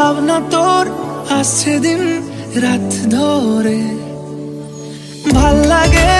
ভাবনা তোর আসছে দিন রাত ধরে। ভালো লাগে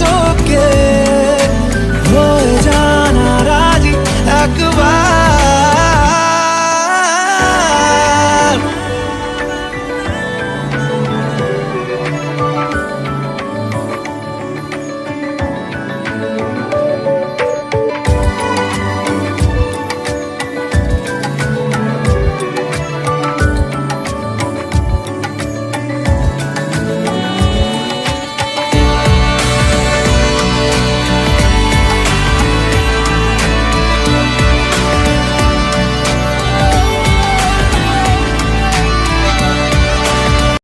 তোকে। হয়ে জানা রাজি এক